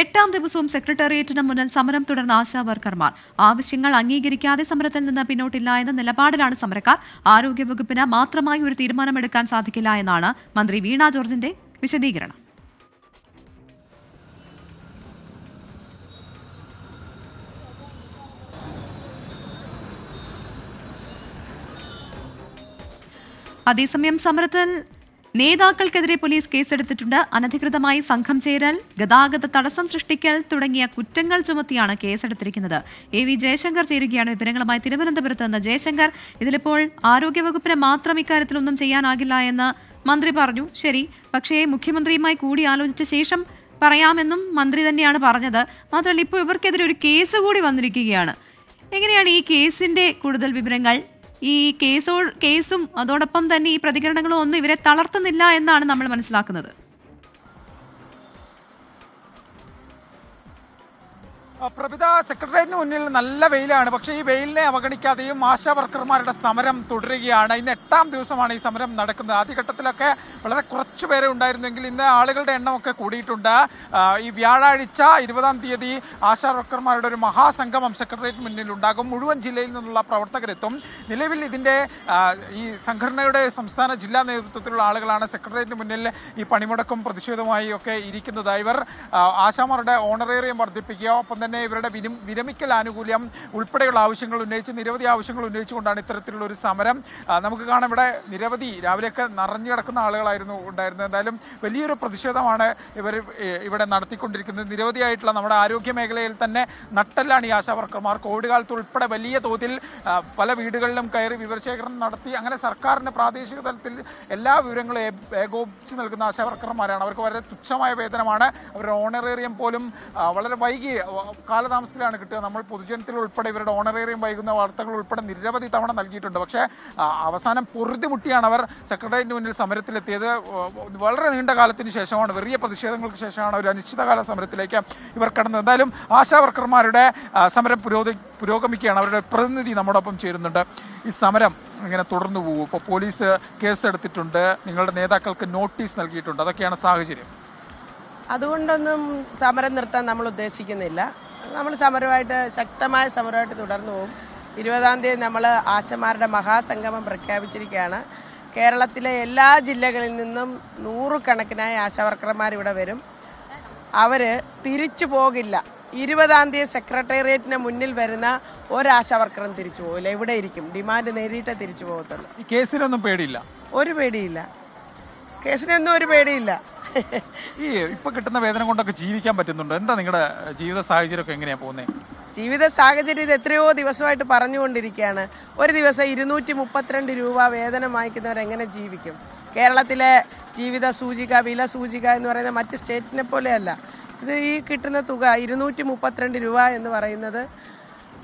എട്ടാം ദിവസവും സെക്രട്ടേറിയറ്റിന് മുന്നിൽ സമരം തുടർന്ന ആശാ വർക്കർമാർ. ആവശ്യങ്ങൾ അംഗീകരിക്കാതെ സമരത്തിൽ നിന്ന് പിന്നോട്ടില്ല എന്ന നിലപാടിലാണ് സമരക്കാർ. ആരോഗ്യവകുപ്പിന് മാത്രമായി ഒരു തീരുമാനമെടുക്കാൻ സാധിക്കില്ല എന്നാണ് മന്ത്രി വീണ ജോർജിന്റെ വിശദീകരണം. അതേസമയം സമരത്തിൽ നേതാക്കൾക്കെതിരെ പോലീസ് കേസെടുത്തിട്ടുണ്ട്. അനധികൃതമായി സംഘം ചേരൽ ഗതാഗത തടസ്സം സൃഷ്ടിക്കൽ തുടങ്ങിയ കുറ്റങ്ങൾ ചുമത്തിയാണ് കേസെടുത്തിരിക്കുന്നത്. എ വി ജയശങ്കർ ചേരുകയാണ് വിവരങ്ങളുമായി തിരുവനന്തപുരത്ത് നിന്ന്. ജയശങ്കർ ഇതിലിപ്പോൾ ആരോഗ്യവകുപ്പിന് മാത്രം ഇക്കാര്യത്തിലൊന്നും ചെയ്യാനാകില്ല എന്ന് മന്ത്രി പറഞ്ഞു. ശരി പക്ഷേ മുഖ്യമന്ത്രിയുമായി കൂടി ആലോചിച്ച ശേഷം പറയാമെന്നും മന്ത്രി തന്നെയാണ് പറഞ്ഞത്. മാത്രമല്ല ഇപ്പോൾ ഇവർക്കെതിരെ ഒരു കേസ് കൂടി വന്നിരിക്കുകയാണ്. എങ്ങനെയാണ് ഈ കേസിന്റെ കൂടുതൽ വിവരങ്ങൾ ഈ കേസോ കേസും അതോടൊപ്പം തന്നെ ഈ പ്രതികരണങ്ങളും ഒന്നും ഇവരെ തളർത്തുന്നില്ല എന്നാണ് നമ്മൾ മനസ്സിലാക്കുന്നത്. പ്രഭിത സെക്രട്ടേറിയറ്റിന് മുന്നിൽ നല്ല വെയിലാണ്. പക്ഷേ ഈ വെയിലിനെ അവഗണിക്കാതെയും ആശാ വർക്കർമാരുടെ സമരം തുടരുകയാണ്. ഇന്ന് എട്ടാം ദിവസമാണ് ഈ സമരം നടക്കുന്നത്. ആദ്യഘട്ടത്തിലൊക്കെ വളരെ കുറച്ചു പേരെ ഉണ്ടായിരുന്നെങ്കിൽ ഇന്ന് ആളുകളുടെ എണ്ണമൊക്കെ കൂടിയിട്ടുണ്ട്. ഈ വ്യാഴാഴ്ച ഇരുപതാം തീയതി ആശാ വർക്കർമാരുടെ ഒരു മഹാസംഗമം സെക്രട്ടേറിയറ്റിന് മുന്നിൽ ഉണ്ടാകും. മുഴുവൻ ജില്ലയിൽ നിന്നുള്ള പ്രവർത്തകരെത്തും. നിലവിൽ ഇതിന്റെ ഈ സംഘടനയുടെ സംസ്ഥാന ജില്ലാ നേതൃത്വത്തിലുള്ള ആളുകളാണ് സെക്രട്ടേറിയറ്റിന് മുന്നിൽ ഈ പണിമുടക്കും പ്രതിഷേധവുമായി ഒക്കെ ഇരിക്കുന്നത്. ഇവർ ആശാമാരുടെ ഓണറേറിയം വർദ്ധിപ്പിക്കുക ഒപ്പം തന്നെ ഇവരുടെ വിരം വിരമിക്കൽ ആനുകൂല്യം ഉൾപ്പെടെയുള്ള ആവശ്യങ്ങൾ ഉന്നയിച്ച് നിരവധി ആവശ്യങ്ങൾ ഉന്നയിച്ചുകൊണ്ടാണ് ഇത്തരത്തിലുള്ള ഒരു സമരം നമുക്ക് കാണാം ഇവിടെ നിരവധി രാവിലെയൊക്കെ നിറഞ്ഞു കിടക്കുന്ന ആളുകളായിരുന്നു ഉണ്ടായിരുന്നത്. എന്തായാലും വലിയൊരു പ്രതിഷേധമാണ് ഇവർ ഇവിടെ നടത്തിക്കൊണ്ടിരിക്കുന്നത്. നിരവധിയായിട്ടുള്ള നമ്മുടെ ആരോഗ്യ മേഖലയിൽ തന്നെ നട്ടെല്ലാണ് ഈ ആശാ വർക്കർമാർ കോവിഡ് കാലത്ത് ഉൾപ്പെടെ വലിയ തോതിൽ പല വീടുകളിലും കയറി വിവരശേഖരണം നടത്തി അങ്ങനെ സർക്കാരിന് പ്രാദേശിക തലത്തിൽ എല്ലാ വിവരങ്ങളും ഏകോപിച്ച് നൽകുന്ന ആശാവർക്കർമാരാണ്. അവർക്ക് വളരെ തുച്ഛമായ വേതനമാണ്. അവരുടെ ഓണറേറിയം പോലും വളരെ വൈകി കാലതാമസത്തിലാണ് കിട്ടുക. നമ്മൾ പൊതുജനത്തിൽ ഉൾപ്പെടെ ഇവരുടെ ഓണറേറിയം വൈകുന്ന വാർത്തകൾ ഉൾപ്പെടെ നിരവധി തവണ നൽകിയിട്ടുണ്ട്. പക്ഷേ അവസാനം പൊറുതിമുട്ടിയാണ് അവർ സെക്രട്ടേറിയറ്റിന് മുന്നിൽ സമരത്തിലെത്തിയത്. വളരെ നീണ്ട കാലത്തിന് ശേഷമാണ് വലിയ പ്രതിഷേധങ്ങൾക്ക് ശേഷമാണ് ഒരു അനിശ്ചിതകാല സമരത്തിലേക്ക് ഇവർ കടന്നത്. എന്തായാലും ആശാവർക്കർമാരുടെ സമരം പുരോഗതി പുരോഗമിക്കുകയാണ്. അവരുടെ പ്രതിനിധി നമ്മോടൊപ്പം ചേരുന്നുണ്ട്. ഈ സമരം ഇങ്ങനെ തുടർന്നു പോകും. ഇപ്പോൾ പോലീസ് കേസെടുത്തിട്ടുണ്ട്. നിങ്ങളുടെ നേതാക്കൾക്ക് നോട്ടീസ് നൽകിയിട്ടുണ്ട്. അതൊക്കെയാണ് സാഹചര്യം. അതുകൊണ്ടൊന്നും സമരം നിർത്താൻ നമ്മൾ ഉദ്ദേശിക്കുന്നില്ല. നമ്മൾ സമരമായിട്ട് ശക്തമായ സമരമായിട്ട് തുടർന്നു പോകും. ഇരുപതാം തീയതി നമ്മൾ ആശമാരുടെ മഹാസംഗമം പ്രഖ്യാപിച്ചിരിക്കുകയാണ്. കേരളത്തിലെ എല്ലാ ജില്ലകളിൽ നിന്നും നൂറുകണക്കിനായ ആശാവർക്കർമാർ ഇവിടെ വരും. അവർ തിരിച്ചു പോകില്ല. ഇരുപതാം തീയതി സെക്രട്ടേറിയറ്റിന് മുന്നിൽ വരുന്ന ഒരാശാവർക്കറും തിരിച്ചു പോകില്ല. ഇവിടെ ഇരിക്കും. ഡിമാൻഡ് നേരിട്ടേ തിരിച്ചു പോകത്തുള്ളൂ. കേസിനൊന്നും പേടിയില്ല. ഒരു പേടിയില്ല. കേസിനൊന്നും ഒരു പേടിയില്ല. ഈ ഇപ്പൊ കിട്ടുന്ന വേതനം കൊണ്ടൊക്കെ ജീവിക്കാൻ പറ്റുന്നുണ്ടോ? എന്താ നിങ്ങളുടെ ജീവിത സാഹചര്യമൊക്കെ എങ്ങനെയാ പോകുന്നത് ജീവിത സാഹചര്യം ഇത് എത്രയോ ദിവസമായിട്ട് പറഞ്ഞുകൊണ്ടിരിക്കുകയാണ്. ഒരു ദിവസം ഇരുന്നൂറ്റി മുപ്പത്തിരണ്ട് രൂപ വേതനം വാങ്ങിക്കുന്നവർ എങ്ങനെ ജീവിക്കും? കേരളത്തിലെ ജീവിത സൂചിക വില സൂചിക എന്ന് പറയുന്ന മറ്റ് സ്റ്റേറ്റിനെ പോലെയല്ല. ഇത് ഈ കിട്ടുന്ന തുക ഇരുന്നൂറ്റി മുപ്പത്തിരണ്ട് രൂപ എന്ന് പറയുന്നത്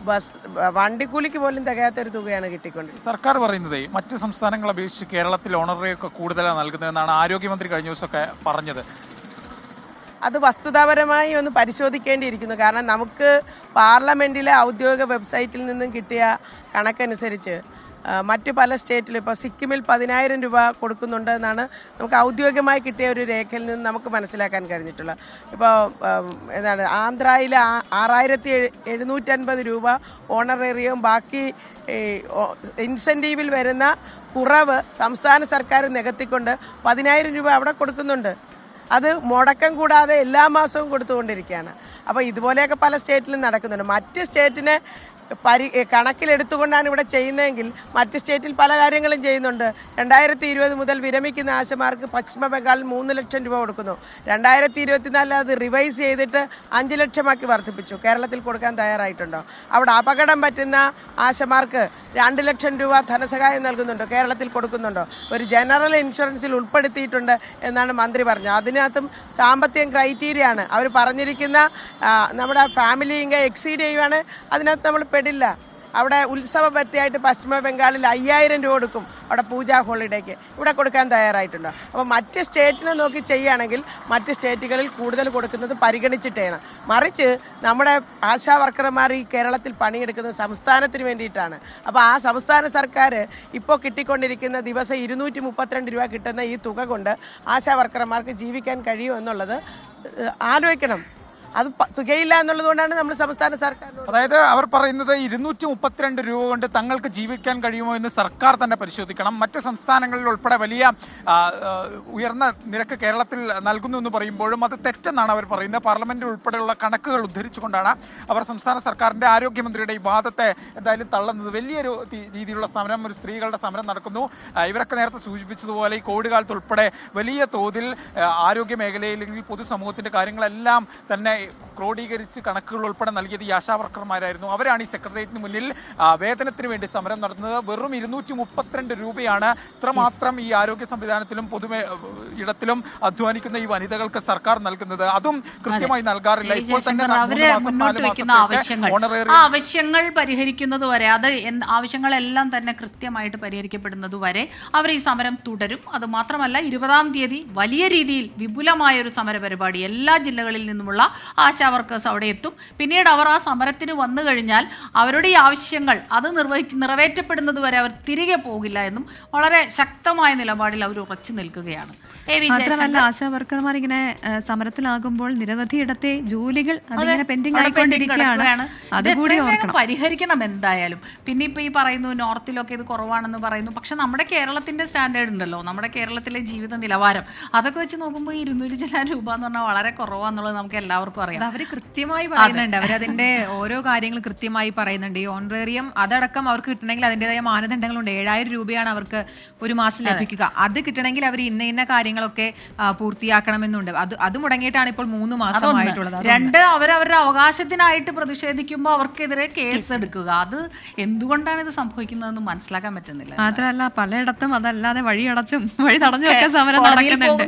ബസ് വണ്ടിക്കൂലിക്ക് പോലും തികയാത്ത ഒരു തുകയാണ് കിട്ടിക്കൊണ്ടിരിക്കുന്നത്. സർക്കാർ പറയുന്നത് മറ്റ് സംസ്ഥാനങ്ങളെ അപേക്ഷിച്ച് കേരളത്തിൽ ഓണററി ഒക്കെ കൂടുതലാണ് നൽകുന്നതെന്നാണ് ആരോഗ്യമന്ത്രി കഴിഞ്ഞ ദിവസമൊക്കെ പറഞ്ഞത്. അത് വസ്തുതാപരമായി ഒന്ന് പരിശോധിക്കേണ്ടിയിരിക്കുന്നു. കാരണം നമുക്ക് പാർലമെന്റിലെ ഔദ്യോഗിക വെബ്സൈറ്റിൽ നിന്നും കിട്ടിയ കണക്കനുസരിച്ച് മറ്റ് പല സ്റ്റേറ്റിലും ഇപ്പോൾ സിക്കിമിൽ പതിനായിരം രൂപ കൊടുക്കുന്നുണ്ട് എന്നാണ് നമുക്ക് ഔദ്യോഗികമായി കിട്ടിയ ഒരു രേഖയിൽ നിന്ന് നമുക്ക് മനസ്സിലാക്കാൻ കഴിഞ്ഞിട്ടുള്ളത്. ഇപ്പോൾ എന്താണ് ആന്ധ്രയിൽ ആറായിരത്തി എഴുന്നൂറ്റൻപത് രൂപ ഓണറേറിയവും ബാക്കി ഇൻസെന്റീവിൽ വരുന്ന കുറവ് സംസ്ഥാന സർക്കാർ നികത്തിക്കൊണ്ട് പതിനായിരം രൂപ അവിടെ കൊടുക്കുന്നുണ്ട്. അത് മുടക്കം കൂടാതെ എല്ലാ മാസവും കൊടുത്തുകൊണ്ടിരിക്കുകയാണ്. അപ്പോൾ ഇതുപോലെയൊക്കെ പല സ്റ്റേറ്റിലും നടക്കുന്നുണ്ട്. മറ്റ് സ്റ്റേറ്റിനെ പരി കണക്കിലെടുത്തുകൊണ്ടാണ് ഇവിടെ ചെയ്യുന്നതെങ്കിൽ മറ്റ് സ്റ്റേറ്റിൽ പല കാര്യങ്ങളും ചെയ്യുന്നുണ്ട്. രണ്ടായിരത്തി ഇരുപത് മുതൽ വിരമിക്കുന്ന ആശമാർക്ക് പശ്ചിമ ബംഗാളിൽ മൂന്ന് ലക്ഷം രൂപ കൊടുക്കുന്നു. രണ്ടായിരത്തി ഇരുപത്തിനാലിൽ അത് റിവൈസ് ചെയ്തിട്ട് അഞ്ച് ലക്ഷമാക്കി വർദ്ധിപ്പിച്ചു. കേരളത്തിൽ കൊടുക്കാൻ തയ്യാറായിട്ടുണ്ടോ? അവിടെ അപകടം പറ്റുന്ന ആശമാർക്ക് രണ്ട് ലക്ഷം രൂപ ധനസഹായം നൽകുന്നുണ്ടോ? കേരളത്തിൽ കൊടുക്കുന്നുണ്ടോ? ഒരു ജനറൽ ഇൻഷുറൻസിൽ ഉൾപ്പെടുത്തിയിട്ടുണ്ട് എന്നാണ് മന്ത്രി പറഞ്ഞത്. അതിനകത്തും സാമ്പത്തികം ക്രൈറ്റീരിയ ആണ് അവർ പറഞ്ഞിരിക്കുന്ന നമ്മുടെ ഫാമിലി ഇങ്ങനെ എക്സീഡ് ചെയ്യുവാണ്. അതിനകത്ത് നമ്മൾ പെടില്ല അവിടെ ഉത്സവ പറ്റിയായിട്ട് പശ്ചിമ ബംഗാളിൽ അയ്യായിരം രൂപ കൊടുക്കും അവിടെ പൂജാ ഹോളിഡേക്ക്. ഇവിടെ കൊടുക്കാൻ തയ്യാറായിട്ടുണ്ടോ. അപ്പോൾ മറ്റ് സ്റ്റേറ്റിനെ നോക്കി ചെയ്യുകയാണെങ്കിൽ മറ്റ് സ്റ്റേറ്റുകളിൽ കൂടുതൽ കൊടുക്കുന്നത് പരിഗണിച്ചിട്ടേണ്. മറിച്ച് നമ്മുടെ ആശാ വർക്കർമാർ ഈ കേരളത്തിൽ പണിയെടുക്കുന്നത് സംസ്ഥാനത്തിന് വേണ്ടിയിട്ടാണ്. അപ്പോൾ ആ സംസ്ഥാന സർക്കാർ ഇപ്പോൾ കിട്ടിക്കൊണ്ടിരിക്കുന്ന ദിവസം ഇരുന്നൂറ്റി മുപ്പത്തിരണ്ട് രൂപ കിട്ടുന്ന ഈ തുക കൊണ്ട് ആശാ വർക്കർമാർക്ക് ജീവിക്കാൻ കഴിയുമോ എന്നുള്ളത് ആലോചിക്കണം. അത് തുകയില്ല എന്നുള്ളത് കൊണ്ടാണ് നമ്മൾ സംസ്ഥാന സർക്കാർ അതായത് അവർ പറയുന്നത് ഇരുന്നൂറ്റി മുപ്പത്തിരണ്ട് രൂപ കൊണ്ട് തങ്ങൾക്ക് ജീവിക്കാൻ കഴിയുമോ എന്ന് സർക്കാർ തന്നെ പരിശോധിക്കണം. മറ്റ് സംസ്ഥാനങ്ങളിൽ ഉൾപ്പെടെ വലിയ ഉയർന്ന നിരക്ക് കേരളത്തിൽ നൽകുന്നു എന്ന് പറയുമ്പോഴും അത് തെറ്റെന്നാണ് അവർ പറയുന്നത്. പാർലമെന്റിൽ ഉൾപ്പെടെയുള്ള കണക്കുകൾ ഉദ്ധരിച്ചുകൊണ്ടാണ് അവർ സംസ്ഥാന സർക്കാരിന്റെ ആരോഗ്യമന്ത്രിയുടെ ഈ വാദത്തെ എന്തായാലും തള്ളുന്നത്. വലിയൊരു രീതിയിലുള്ള സമരം ഒരു സ്ത്രീകളുടെ സമരം നടക്കുന്നു. ഇവരൊക്കെ നേരത്തെ സൂചിപ്പിച്ചതുപോലെ ഈ കോവിഡ് കാലത്ത് ഉൾപ്പെടെ വലിയ തോതിൽ ആരോഗ്യ മേഖലയിൽ പൊതുസമൂഹത്തിന്റെ കാര്യങ്ങളെല്ലാം തന്നെ ക്രോഡീകരിച്ച് കണക്കുകൾ ഉൾപ്പെടെ നൽകിയത് ഈ ആശാവർക്കർമാരായിരുന്നു അവരാണ് ഈ സെക്രട്ടേറിയറ്റിന് മുന്നിൽ വേതനത്തിന് വേണ്ടി സമരം നടത്തുന്നത് വെറും ഇരുന്നൂറ്റി മുപ്പത്തിരണ്ട് രൂപയാണ് ഇത്രമാത്രം ഈ ആരോഗ്യ സംവിധാനത്തിലും പൊതുമേ ഇടത്തിലും അധ്വാനിക്കുന്ന ഈ വനിതകൾക്ക് സർക്കാർ നൽകുന്നത്. അതും കൃത്യമായി നൽകാറില്ല. ഇപ്പോൾ തന്നെ ആവശ്യങ്ങൾ. പരിഹരിക്കുന്നത് വരെ അത് ആവശ്യങ്ങളെല്ലാം തന്നെ കൃത്യമായിട്ട് പരിഹരിക്കപ്പെടുന്നത് വരെ അവർ ഈ സമരം തുടരും. അത് മാത്രമല്ല ഇരുപതാം തീയതി വലിയ രീതിയിൽ വിപുലമായ ഒരു സമര പരിപാടി എല്ലാ ജില്ലകളിൽ നിന്നുമുള്ള ആശാ വർക്കേഴ്സ് അവിടെ എത്തും. പിന്നീട് അവർ ആ സമരത്തിന് വന്നു കഴിഞ്ഞാൽ അവരുടെ ഈ ആവശ്യങ്ങൾ അത് നിർവഹിക്ക നിറവേറ്റപ്പെടുന്നത് വരെ അവർ തിരികെ പോകില്ല എന്നും വളരെ ശക്തമായ നിലപാടിൽ അവർ ഉറച്ചു നിൽക്കുകയാണ്. മാത്രമല്ല ആശാ വർക്കർമാർ ഇങ്ങനെ സമരത്തിലാകുമ്പോൾ നിരവധി ഇടത്തെ ജോലികൾ അതിങ്ങനെ പെൻഡിങ് ആയിക്കൊണ്ടിരിക്കുകയാണ്. അതുകൂടി പരിഹരിക്കണം എന്തായാലും. പിന്നെ ഇപ്പൊ ഈ പറയുന്നു നോർത്തിലൊക്കെ ഇത് കുറവാണെന്ന് പറയുന്നു. പക്ഷെ നമ്മുടെ കേരളത്തിന്റെ സ്റ്റാൻഡേർഡ് ഉണ്ടല്ലോ. നമ്മുടെ കേരളത്തിലെ ജീവിത നിലവാരം. അതൊക്കെ വെച്ച് നോക്കുമ്പോൾ ഇരുന്നൂറ്റി ചില രൂപ എന്ന് പറഞ്ഞാൽ വളരെ കുറവാന്നുള്ളത് നമുക്ക് എല്ലാവർക്കും അറിയാം. അത് അവർ കൃത്യമായി പറയുന്നുണ്ട്. അവരതിന്റെ ഓരോ കാര്യങ്ങൾ കൃത്യമായി പറയുന്നുണ്ട്. ഈ ഓണറേറിയം അതടക്കം അവർക്ക് കിട്ടണമെങ്കിൽ അതിന്റെതായ മാനദണ്ഡങ്ങളുണ്ട്. ഏഴായിരം രൂപയാണ് അവർക്ക് ഒരു മാസം ലഭിക്കുക. അത് കിട്ടണമെങ്കിൽ അവർ ഇന്ന ഇന്ന കാര്യങ്ങളൊക്കെ പൂർത്തിയാക്കണമെന്നുണ്ട്. അത് അത് മുടങ്ങിയിട്ടാണ് ഇപ്പോൾ മൂന്ന് മാസം ആയിട്ടുള്ളത്. രണ്ട് അവരവരുടെ അവകാശത്തിനായിട്ട് പ്രതിഷേധിക്കുമ്പോൾ അവർക്കെതിരെ കേസ് എടുക്കുക അത് എന്തുകൊണ്ടാണ് ഇത് സംഭവിക്കുന്നതെന്ന് മനസ്സിലാക്കാൻ പറ്റുന്നില്ല. മാത്രമല്ല പലയിടത്തും അതല്ലാതെ വഴിയടച്ചും വഴി തടഞ്ഞു സമരം നടക്കുന്നുണ്ട്.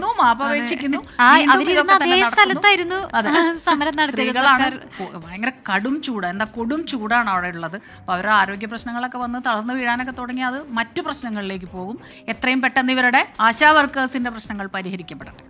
അവരിരുന്ന അതേ. സ്ഥലത്തായിരുന്നു. അതെ. സമരം നടത്തിയത് ഭയങ്കര കടും ചൂട്. എന്താ കൊടും ചൂടാണ് അവിടെ ഉള്ളത്. അപ്പോൾ അവരുടെ ആരോഗ്യ പ്രശ്നങ്ങളൊക്കെ വന്ന് തളർന്നു വീഴാനൊക്കെ തുടങ്ങി അത് മറ്റു പ്രശ്നങ്ങളിലേക്ക് പോകും. എത്രയും പെട്ടെന്ന് ഇവരുടെ ആശാ വർക്കേഴ്സിന്റെ പ്രശ്നങ്ങൾ പരിഹരിക്കപ്പെടട്ടെ.